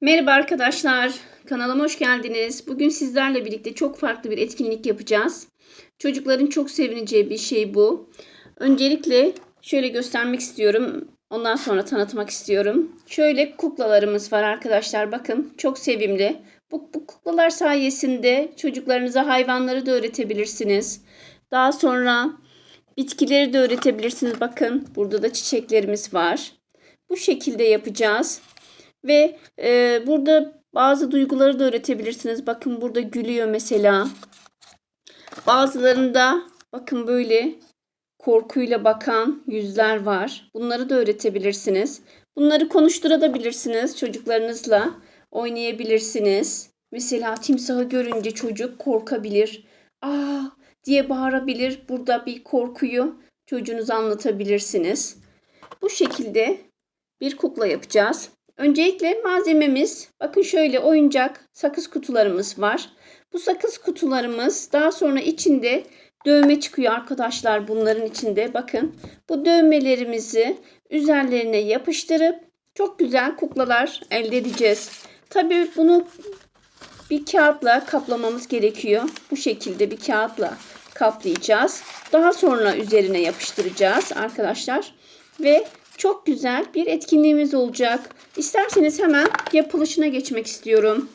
Merhaba arkadaşlar, kanalıma hoş geldiniz. Bugün sizlerle birlikte çok farklı bir etkinlik yapacağız. Çocukların çok sevineceği bir şey bu. Öncelikle şöyle göstermek istiyorum. Ondan sonra tanıtmak istiyorum. Şöyle kuklalarımız var arkadaşlar. Bakın çok sevimli. Bu, bu kuklalar sayesinde çocuklarınıza hayvanları da öğretebilirsiniz. Daha sonra bitkileri de öğretebilirsiniz. Bakın burada da çiçeklerimiz var. Bu şekilde yapacağız. Ve e, burada bazı duyguları da öğretebilirsiniz. Bakın burada gülüyor mesela. Bazılarında bakın böyle korkuyla bakan yüzler var. Bunları da öğretebilirsiniz. Bunları konuşturabilirsiniz çocuklarınızla. Oynayabilirsiniz. Mesela timsahı görünce çocuk korkabilir. Aa diye bağırabilir. Burada bir korkuyu çocuğunuza anlatabilirsiniz. Bu şekilde bir kukla yapacağız. Öncelikle malzememiz bakın şöyle oyuncak sakız kutularımız var. Bu sakız kutularımız daha sonra içinde dövme çıkıyor arkadaşlar bunların içinde. Bakın bu dövmelerimizi üzerlerine yapıştırıp çok güzel kuklalar elde edeceğiz. Tabii bunu bir kağıtla kaplamamız gerekiyor. Bu şekilde bir kağıtla kaplayacağız. Daha sonra üzerine yapıştıracağız arkadaşlar. Ve çok güzel bir etkinliğimiz olacak. İsterseniz hemen yapılışına geçmek istiyorum.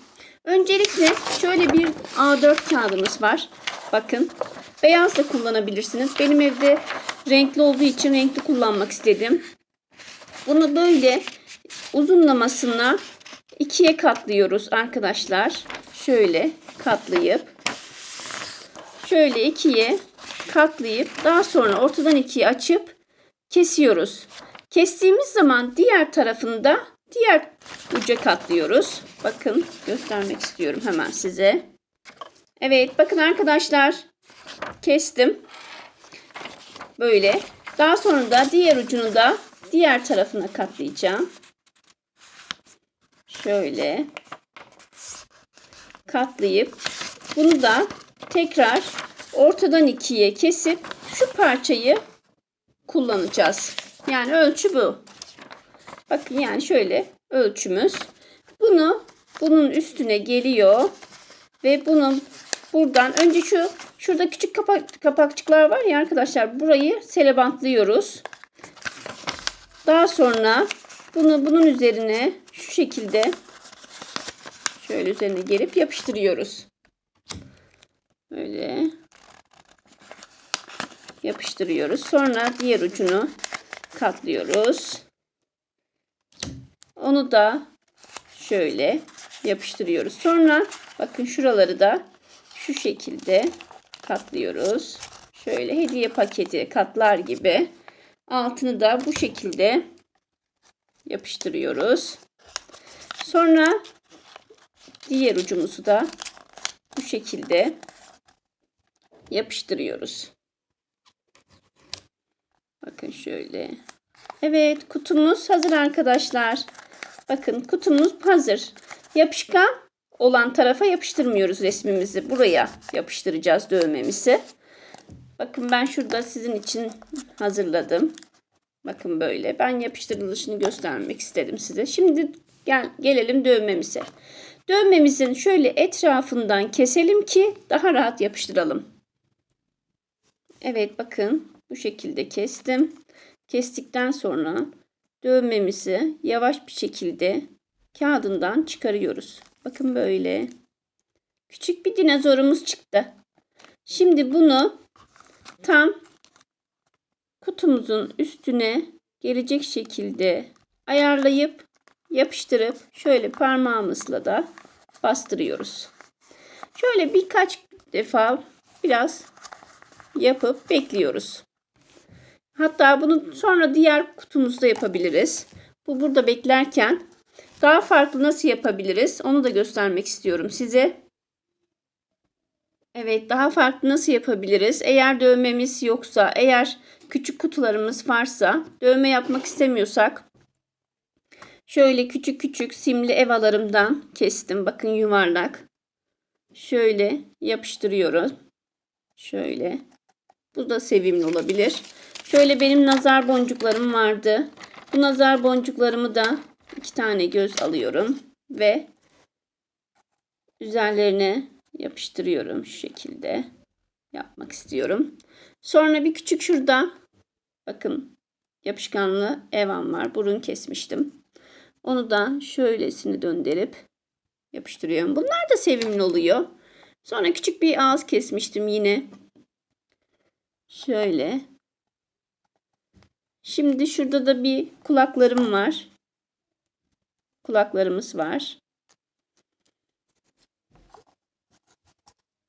Öncelikle şöyle bir A4 kağıdımız var. Bakın. Beyaz da kullanabilirsiniz. Benim evde renkli olduğu için renkli kullanmak istedim. Bunu böyle uzunlamasına ikiye katlıyoruz arkadaşlar. Şöyle katlayıp şöyle ikiye katlayıp daha sonra ortadan ikiye açıp kesiyoruz. Kestiğimiz zaman diğer tarafında diğer uca katlıyoruz. Bakın göstermek istiyorum hemen size. Evet bakın arkadaşlar kestim. Böyle. Daha sonra da diğer ucunu da diğer tarafına katlayacağım. Şöyle katlayıp bunu da tekrar ortadan ikiye kesip şu parçayı kullanacağız. Yani ölçü bu. Bakın yani şöyle ölçümüz. Bunu bunun üstüne geliyor ve bunun buradan önce şu şurada küçük kapak, kapakçıklar var ya arkadaşlar burayı selebantlıyoruz. Daha sonra bunu bunun üzerine şu şekilde şöyle üzerine gelip yapıştırıyoruz. Böyle yapıştırıyoruz. Sonra diğer ucunu katlıyoruz. Onu da şöyle yapıştırıyoruz. Sonra bakın şuraları da şu şekilde katlıyoruz. Şöyle hediye paketi katlar gibi. Altını da bu şekilde yapıştırıyoruz. Sonra diğer ucumuzu da bu şekilde yapıştırıyoruz. Bakın şöyle. Evet kutumuz hazır arkadaşlar. Bakın kutumuz hazır. Yapışkan olan tarafa yapıştırmıyoruz resmimizi. Buraya yapıştıracağız dövmemizi. Bakın ben şurada sizin için hazırladım. Bakın böyle. Ben yapıştırılışını göstermek istedim size. Şimdi gel, gelelim dövmemize. Dövmemizin şöyle etrafından keselim ki daha rahat yapıştıralım. Evet bakın bu şekilde kestim. Kestikten sonra dövmemizi yavaş bir şekilde kağıdından çıkarıyoruz. Bakın böyle. Küçük bir dinozorumuz çıktı. Şimdi bunu tam kutumuzun üstüne gelecek şekilde ayarlayıp yapıştırıp şöyle parmağımızla da bastırıyoruz. Şöyle birkaç defa biraz yapıp bekliyoruz. Hatta bunu sonra diğer kutumuzda yapabiliriz. Bu burada beklerken daha farklı nasıl yapabiliriz onu da göstermek istiyorum size. Evet daha farklı nasıl yapabiliriz? Eğer dövmemiz yoksa, eğer küçük kutularımız varsa, dövme yapmak istemiyorsak şöyle küçük küçük simli evalarımdan kestim. Bakın yuvarlak. Şöyle yapıştırıyorum. Şöyle. Bu da sevimli olabilir. Şöyle benim nazar boncuklarım vardı. Bu nazar boncuklarımı da iki tane göz alıyorum. ve üzerlerine yapıştırıyorum şu şekilde. Yapmak istiyorum. Sonra bir küçük şurada bakın yapışkanlı evan var. Burun kesmiştim. Onu da şöylesini döndürüp yapıştırıyorum. Bunlar da sevimli oluyor. Sonra küçük bir ağız kesmiştim yine. Şöyle. Şimdi şurada da bir kulaklarım var. Kulaklarımız var.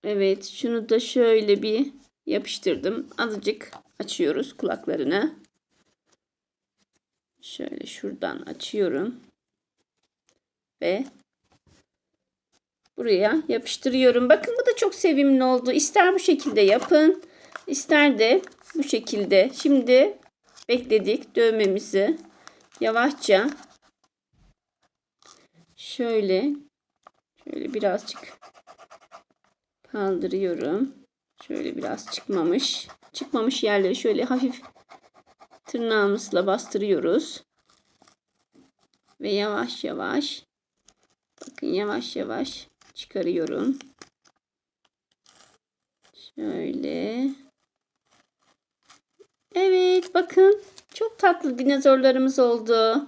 Evet, şunu da şöyle bir yapıştırdım. Azıcık açıyoruz kulaklarını. Şöyle şuradan açıyorum. Ve buraya yapıştırıyorum. Bakın bu da çok sevimli oldu. İster bu şekilde yapın, ister de bu şekilde. Şimdi bekledik dövmemizi. Yavaşça şöyle şöyle birazcık kaldırıyorum. Şöyle biraz çıkmamış. Çıkmamış yerleri şöyle hafif tırnağımızla bastırıyoruz. Ve yavaş yavaş bakın yavaş yavaş çıkarıyorum. Şöyle. Evet bakın çok tatlı dinozorlarımız oldu.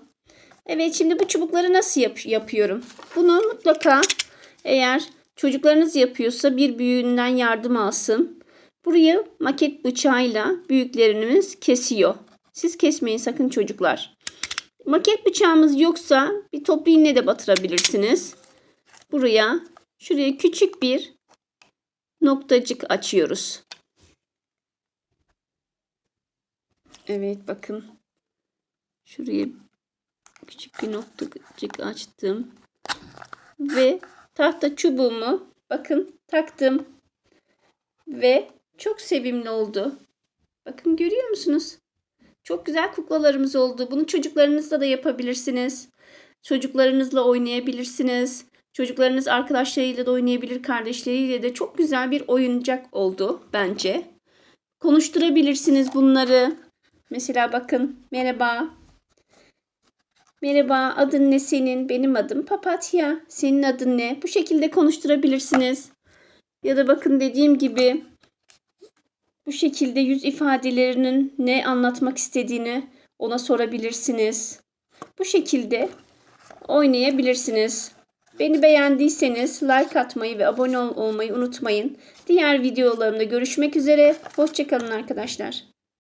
Evet şimdi bu çubukları nasıl yap- yapıyorum? Bunu mutlaka eğer çocuklarınız yapıyorsa bir büyüğünden yardım alsın. Burayı maket bıçağıyla büyüklerimiz kesiyor. Siz kesmeyin sakın çocuklar. Maket bıçağımız yoksa bir toplu iğne de batırabilirsiniz. Buraya şuraya küçük bir noktacık açıyoruz. Evet bakın. Şuraya küçük bir noktacık açtım. Ve tahta çubuğumu bakın taktım. Ve çok sevimli oldu. Bakın görüyor musunuz? Çok güzel kuklalarımız oldu. Bunu çocuklarınızla da yapabilirsiniz. Çocuklarınızla oynayabilirsiniz. Çocuklarınız arkadaşlarıyla da oynayabilir, kardeşleriyle de çok güzel bir oyuncak oldu bence. Konuşturabilirsiniz bunları. Mesela bakın merhaba. Merhaba adın ne senin? Benim adım Papatya. Senin adın ne? Bu şekilde konuşturabilirsiniz. Ya da bakın dediğim gibi bu şekilde yüz ifadelerinin ne anlatmak istediğini ona sorabilirsiniz. Bu şekilde oynayabilirsiniz. Beni beğendiyseniz like atmayı ve abone ol- olmayı unutmayın. Diğer videolarımda görüşmek üzere. Hoşçakalın arkadaşlar.